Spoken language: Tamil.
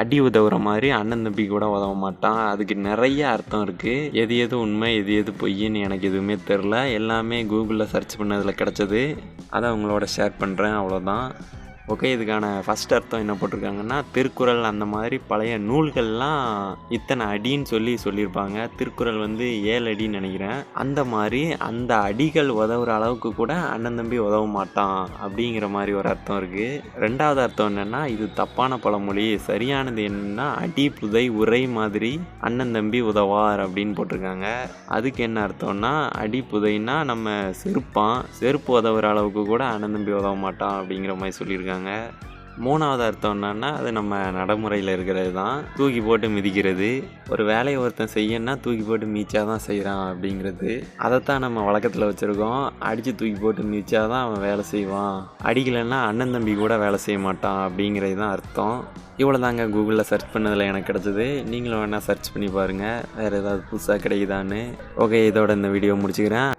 அடி உதவுற மாதிரி அண்ணன் தம்பி கூட உதவ மாட்டான். அதுக்கு நிறைய அர்த்தம் இருக்குது எது எது உண்மை எது எது பொய்ன்னு எனக்கு எதுவுமே தெரில. எல்லாமே கூகுளில் சர்ச் பண்ணதில் கிடச்சது. அதை அவங்களோட ஷேர் பண்ணுறேன் அவ்வளோதான் ஓகே இதுக்கான ஃபஸ்ட் அர்த்தம் என்ன போட்டிருக்காங்கன்னா திருக்குறள் அந்த மாதிரி பழைய நூல்கள்லாம் இத்தனை அடின்னு சொல்லி சொல்லியிருப்பாங்க. திருக்குறள் வந்து ஏழு அடின்னு நினைக்கிறேன். அந்த மாதிரி அந்த அடிகள் உதவுற அளவுக்கு கூட அண்ணன் தம்பி உதவ மாட்டான் அப்படிங்கிற மாதிரி ஒரு அர்த்தம் இருக்குது ரெண்டாவது அர்த்தம் என்னென்னா இது தப்பான பழமொழி. சரியானது என்னன்னா அடி புதை உரை மாதிரி அண்ணன் தம்பி உதவார் அப்படின்னு போட்டிருக்காங்க. அதுக்கு என்ன அர்த்தம்னா அடி புதைன்னா நம்ம செருப்பான். செருப்பு உதவுற அளவுக்கு கூட அண்ணன் தம்பி உதவ மாட்டான் அப்படிங்கிற மாதிரி சொல்லியிருக்காங்க. சொல்லியிருக்காங்க. மூணாவது அர்த்தம் என்னன்னா அது நம்ம நடைமுறையில் இருக்கிறது தான். தூக்கி போட்டு மிதிக்கிறது. ஒரு வேலையை ஒருத்தன் செய்யணும்னா தூக்கி போட்டு மீச்சா தான் செய்கிறான் அப்படிங்கிறது. அதைத்தான் நம்ம வழக்கத்தில் வச்சுருக்கோம். அடித்து தூக்கி போட்டு மீச்சா தான் அவன் வேலை செய்வான். அடிக்கலைன்னா அண்ணன் தம்பி கூட வேலை செய்ய மாட்டான் அப்படிங்கிறது தான் அர்த்தம். இவ்வளோ தாங்க கூகுளில் சர்ச் பண்ணதில் எனக்கு கிடச்சிது. நீங்களும் வேணால் சர்ச் பண்ணி பாருங்கள் வேறு ஏதாவது புதுசாக கிடைக்குதான்னு. ஓகே இதோட இந்த வீடியோ முடிச்சுக்கிறேன்.